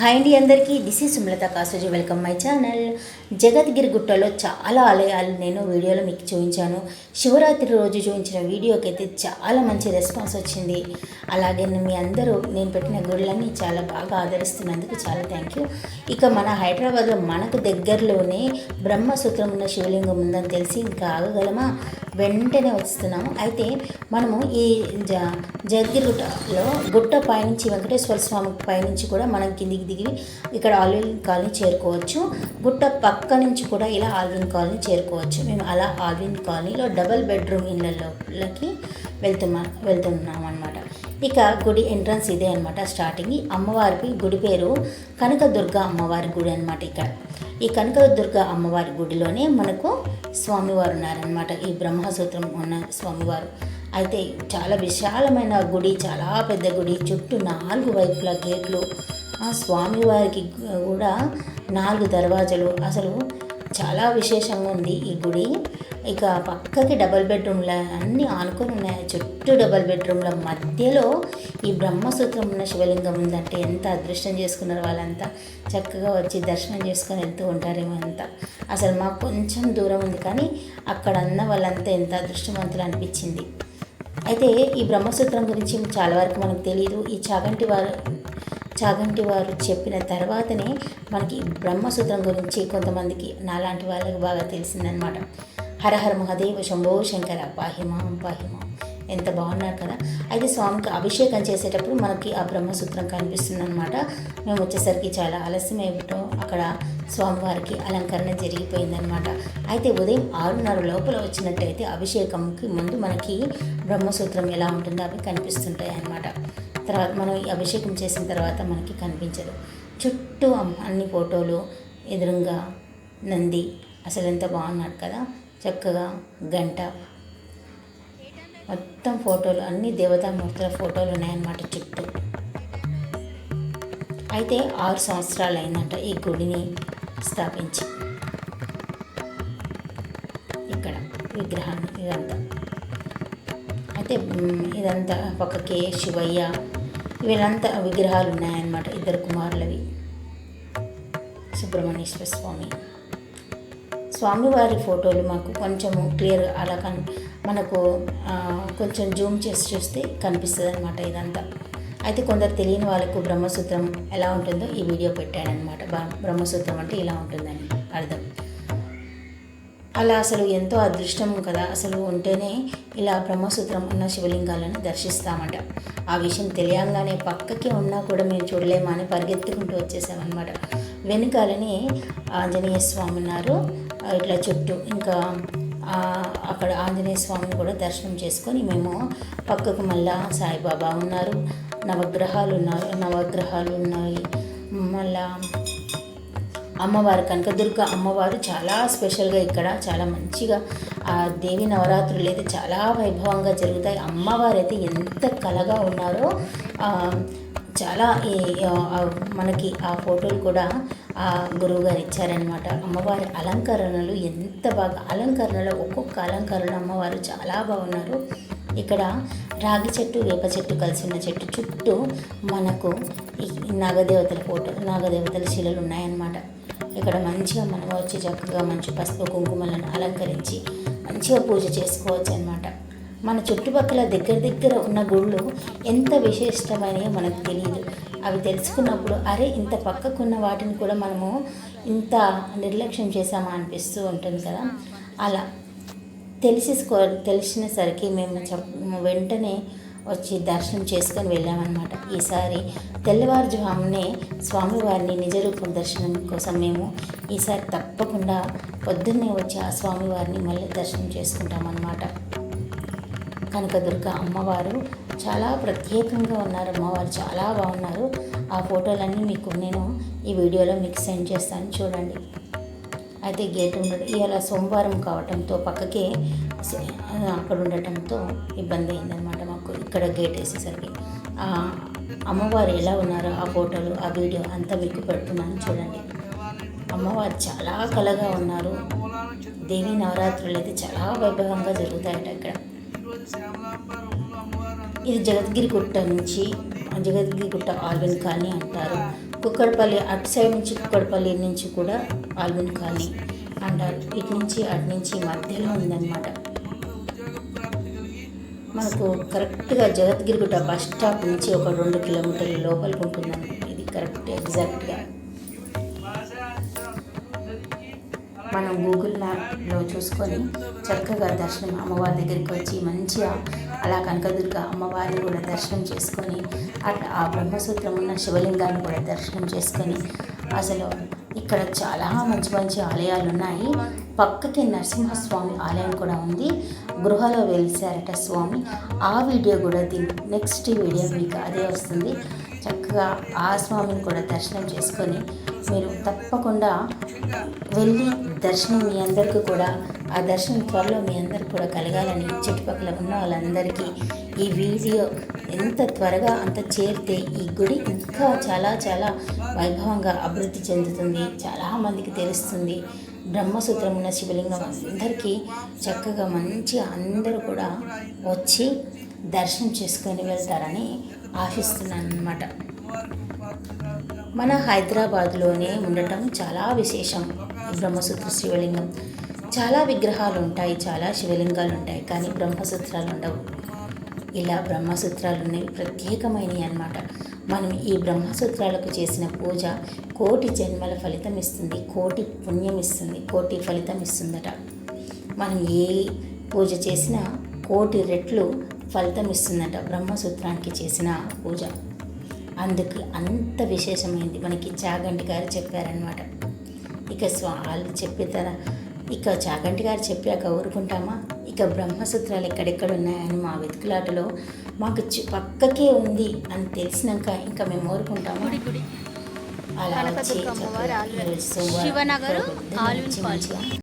Hi అండి అందరికీ. This is Sumalatha Kasoji. Welcome my channel Jagadgiri గుట్టలో చాలా ఆలయాలు నేను వీడియోలో మీకు చూపించాను. శివరాత్రి రోజు చూపించిన వీడియోకి అయితే చాలా మంచి రెస్పాన్స్ వచ్చింది. అలాగే మీ అందరూ నేను పెట్టిన గుళ్ళన్నీ చాలా బాగా ఆదరిస్తున్నందుకు చాలా థ్యాంక్ యూ ఇక మన హైదరాబాద్లో మనకు దగ్గరలోనే బ్రహ్మసూత్రం ఉన్న శివలింగం ఉందని తెలిసి ఇంకా ఆగగలమా? వెంటనే వస్తున్నాము. అయితే మనము ఈ జ జగద్గిరి గుట్టలో గుట్ట పైనుంచి వెంకటేశ్వర స్వామి పైనుంచి కూడా మనం కిందికి దిగి ఇక్కడ ఆల్విన్ కాలనీ చేరుకోవచ్చు. గుట్ట పక్క నుంచి కూడా ఇలా ఆల్విన్ కాలనీ చేరుకోవచ్చు. మేము అలా ఆల్విన్ కాలనీలో డబల్ బెడ్రూమ్ ఇళ్ళలోకి వెళ్తున్నా వెళ్తున్నాం అనమాట ఇక గుడి ఎంట్రన్స్ ఇదే అనమాట స్టార్టింగ్. అమ్మవారికి గుడి పేరు కనకదుర్గ అమ్మవారి గుడి అనమాట ఇక్కడ ఈ కనకదుర్గ అమ్మవారి గుడిలోనే మనకు స్వామివారు ఉన్నారనమాట ఈ బ్రహ్మసూత్రం ఉన్న స్వామివారు. అయితే చాలా విశాలమైన గుడి చాలా పెద్ద గుడి. చుట్టూ నాలుగు వైపుల గేట్లు ఆ స్వామివారికి కూడా నాలుగు దర్వాజలు. అసలు చాలా విశేషంగా ఉంది ఈ గుడి. ఇక పక్కకి డబల్ బెడ్రూమ్ల అన్నీ ఆనుకొని ఉన్నాయి. చుట్టూ డబల్ బెడ్రూమ్ల మధ్యలో ఈ బ్రహ్మసూత్రం ఉన్న శివలింగం ఉందంటే ఎంత అదృష్టం చేసుకున్నారు వాళ్ళంతా. చక్కగా వచ్చి దర్శనం చేసుకొని వెళ్తూ ఉంటారేమో అంతా. అసలు మాకు కొంచెం దూరం ఉంది కానీ అక్కడ అన్న వాళ్ళంతా ఎంత అదృష్టవంతులు అనిపించింది. అయితే ఈ బ్రహ్మసూత్రం గురించి చాలా వరకు మనకు తెలియదు ఈ చాగంటి వారు చాగంటి వారు చెప్పిన తర్వాతనే మనకి బ్రహ్మసూత్రం గురించి కొంతమందికి నాలాంటి వాళ్ళకి బాగా తెలిసిందనమాట హరహర మహాదేవ శంభో శంకర పాహిమాం పాహిమాం ఎంత బాగున్నారు కదా. అయితే స్వామికి అభిషేకం చేసేటప్పుడు మనకి ఆ బ్రహ్మసూత్రం కనిపిస్తుంది అనమాట మేము వచ్చేసరికి చాలా ఆలస్యం అయిపోవటం అక్కడ స్వామివారికి అలంకరణ జరిగిపోయిందనమాట అయితే ఉదయం ఆరున్నర లోపల వచ్చినట్టయితే అభిషేకంకి ముందు మనకి బ్రహ్మసూత్రం ఎలా ఉంటుందో అవి కనిపిస్తుంటాయి అన్నమాట తర్వాత మనం ఈ అభిషేకం చేసిన తర్వాత మనకి కనిపించదు. చుట్టూ అన్ని ఫోటోలు ఎదురుగా నంది అసలు ఎంత బాగున్నాడు కదా. చక్కగా గంట. మొత్తం ఫోటోలు అన్ని దేవతామూర్తుల ఫోటోలు ఉన్నాయన్నమాట చుట్టూ. అయితే ఆరు సంవత్సరాలు అయిందంట ఈ గుడిని స్థాపించి. ఇక్కడ విగ్రహాన్ని ఇదంతా. అయితే ఇదంతా ఇదంతా పక్కకే శివయ్య వీళ్ళంతా విగ్రహాలు ఉన్నాయన్నమాట ఇద్దరు కుమారులవి. సుబ్రహ్మణ్యేశ్వర స్వామి. స్వామివారి ఫోటోలు మాకు కొంచెము క్లియర్ అలా కన్ మనకు కొంచెం జూమ్ చేసి చూస్తే కనిపిస్తుంది అనమాట ఇదంతా. అయితే కొందరు తెలియని వాళ్ళకు బ్రహ్మసూత్రం ఎలా ఉంటుందో ఈ వీడియో పెట్టాడనమాట బ్రహ్మసూత్రం అంటే ఇలా ఉంటుందని అర్థం. అలా అసలు ఎంతో అదృష్టం కదా. అసలు ఉంటేనే ఇలా బ్రహ్మసూత్రం ఉన్న శివలింగాలను దర్శిస్తామట. ఆ విషయం తెలియంగానే పక్కకి ఉన్నా కూడా మేము చూడలేమా అని పరిగెత్తుకుంటూ వచ్చేసామన్నమాట. వెనుకాలని ఆంజనేయ స్వామి ఉన్నారు. ఇట్లా చుట్టూ ఇంకా అక్కడ ఆంజనేయ స్వామిని కూడా దర్శనం చేసుకొని మేము పక్కకు మళ్ళా సాయిబాబా ఉన్నారు. నవగ్రహాలు ఉన్నారు నవగ్రహాలు ఉన్నాయి. మళ్ళా అమ్మవారు కనకదుర్గ అమ్మవారు చాలా స్పెషల్గా ఇక్కడ చాలా మంచిగా ఆ దేవి నవరాత్రులు అయితే చాలా వైభవంగా జరుగుతాయి. అమ్మవారు అయితే ఎంత కలగా ఉన్నారో చాలా ఈ మనకి ఆ ఫోటోలు కూడా ఆ గురువు గారు ఇచ్చారనమాట అమ్మవారి అలంకరణలు ఎంత బాగా అలంకరణలో ఒక్కొక్క అలంకరణ అమ్మవారు చాలా బాగున్నారు. ఇక్కడ రాగి చెట్టు వేప చెట్టు కలిసి ఉన్న చెట్టు చుట్టూ మనకు ఈ నాగదేవతల ఫోటో నాగదేవతల శిలలు ఉన్నాయన్నమాట. ఇక్కడ మంచిగా మనం వచ్చి చక్కగా మంచి పసుపు కుంకుమలను అలంకరించి మంచిగా పూజ చేసుకోవచ్చు అనమాట మన చుట్టుపక్కల దగ్గర దగ్గర ఉన్న గుళ్ళు ఎంత విశిష్టమైనవి మనకు తెలియదు అవి తెలుసుకున్నప్పుడు అరే ఇంత పక్కకున్న వాటిని కూడా మనము ఇంత నిర్లక్ష్యం చేసామా అనిపిస్తూ ఉంటుంది కదా. అలా తెలిసిసుకో తెలిసినసరికి మేము చెప్ వెంటనే వచ్చి దర్శనం చేసుకొని వెళ్ళామన్నమాట. ఈసారి తెల్లవారుజామునే స్వామివారిని నిజరూపం దర్శనం కోసం మేము ఈసారి తప్పకుండా పొద్దున్నే వచ్చి ఆ స్వామివారిని మళ్ళీ దర్శనం చేసుకుంటామన్నమాట. కనకదుర్గ అమ్మవారు చాలా ప్రత్యేకంగా ఉన్నారు. అమ్మవారు చాలా బాగున్నారు. ఆ ఫోటోలన్నీ మీకు నేను ఈ వీడియోలో మీకు సెండ్ చేస్తాను. చూడండి. అయితే గేట్ ఉండదు. ఇవాళ సోమవారం కావటంతో పక్కకే అక్కడ ఉండటంతో ఇబ్బంది అయిందనమాట మాకు. ఇక్కడ గేట్ వేసేసరికి. ఆ అమ్మవారు ఎలా ఉన్నారో ఆ ఫోటోలు ఆ వీడియో అంతా మీకు పెడుతున్నాను చూడండి. అమ్మవారు చాలా కలగా ఉన్నారు. దేవి నవరాత్రులు అయితే చాలా వైభవంగా జరుగుతాయట ఇక్కడ ఇది జగద్గిరి గుట్ట నుంచి జగద్గిరి గుట్ట ఆల్విన్ కాలనీ అంటారు. కుక్కడపల్లి అటు సైడ్ నుంచి కుక్కడపల్లి నుంచి కూడా ఆల్విన్ కాలనీ. అండ్ ఇటు నుంచి అటు నుంచి మధ్యలో ఉందన్నమాట. మనకు కరెక్ట్గా జగద్గిరిగుట్ట బస్ స్టాప్ నుంచి ఒక రెండు కిలోమీటర్ల లోపలికి ఉంటుందన్నమాట. ఇది కరెక్ట్ ఎగ్జాక్ట్గా. మనం గూగుల్ మ్యాప్లో చూసుకొని చక్కగా దర్శనం అమ్మవారి దగ్గరికి వచ్చి మంచిగా అలా కనకదుర్గ అమ్మవారిని కూడా దర్శనం చేసుకొని అట్లా ఆ బ్రహ్మసూత్రం ఉన్న శివలింగాన్ని కూడా దర్శనం చేసుకొని అసలు ఇక్కడ చాలా మంచి మంచి ఆలయాలు ఉన్నాయి. పక్కకి నరసింహస్వామి ఆలయం కూడా ఉంది. గృహలో వెలిసారట స్వామి. ఆ వీడియో కూడా దీని నెక్స్ట్ వీడియో మీకు అదే వస్తుంది. చక్కగా ఆ స్వామిని కూడా దర్శనం చేసుకొని మీరు తప్పకుండా వెళ్ళి దర్శనం మీ అందరికీ కూడా ఆ దర్శనం త్వరలో మీ అందరికి కూడా కలగాలని చుట్టుపక్కల ఉన్న వాళ్ళందరికీ ఈ వీడియో ఎంత త్వరగా అంత చేరితే ఈ గుడి ఇంకా చాలా చాలా వైభవంగా అభివృద్ధి చెందుతుంది. చాలామందికి తెలుస్తుంది. బ్రహ్మసూత్రం ఉన్న శివలింగం అందరికీ చక్కగా మంచిగా అందరూ కూడా వచ్చి దర్శనం చేసుకొని వెళ్తారని ఆశిస్తున్నాను అనమాట మన హైదరాబాద్లోనే ఉండటం చాలా విశేషం. బ్రహ్మసూత్ర శివలింగం. చాలా విగ్రహాలు ఉంటాయి చాలా శివలింగాలు ఉంటాయి కానీ బ్రహ్మసూత్రాలు ఉండవు. ఇలా బ్రహ్మసూత్రాలు అనేవి ప్రత్యేకమైనవి అన్నమాట. మనం ఈ బ్రహ్మసూత్రాలకు చేసిన పూజ కోటి జన్మల ఫలితం ఇస్తుంది. కోటి పుణ్యం ఇస్తుంది. కోటి ఫలితం ఇస్తుందట. మనం ఏ పూజ చేసినా కోటి రెట్లు ఫలితం ఇస్తుందట బ్రహ్మసూత్రానికి చేసిన పూజ. అందుకు అంత విశేషమైంది. మనకి చాగంటి గారు చెప్పారనమాట ఇక స్వా వాళ్ళు చెప్పిన ఇక చాగంటి గారు చెప్పాక ఊరుకుంటామా? ఇక బ్రహ్మసూత్రాలు ఎక్కడెక్కడ ఉన్నాయని మా వెతుకులాటలో మాకు పక్కకే ఉంది అని తెలిసినాక ఇంకా మేము ఊరుకుంటాము? అలా వచ్చి సోమవారం. మంచిగా